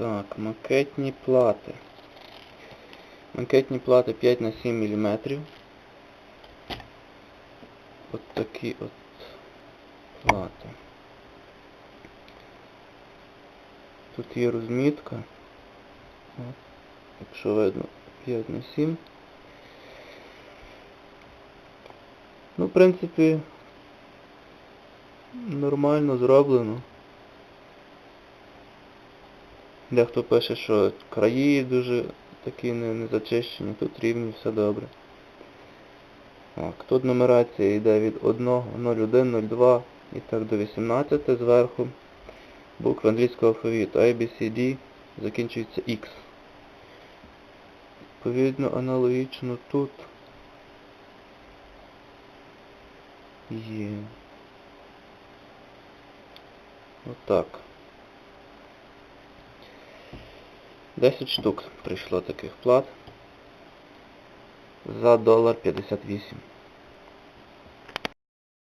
Так, макетні плати. Макетні плати 5 на 7 мм. От такі от плати. Тут є розмітка. Якщо видно, 5 на 7. Ну, в принципі, нормально зроблено. Дехто пише, що краї дуже такі не, не зачищені, тут рівні, все добре. Так, тут нумерація йде від 1, 01, 02 і так до 18 зверху. Букви англійського алфавіту A, закінчується X. Відповідно, аналогічно тут є. Отак. 10 штук прийшло таких плат за долар 58.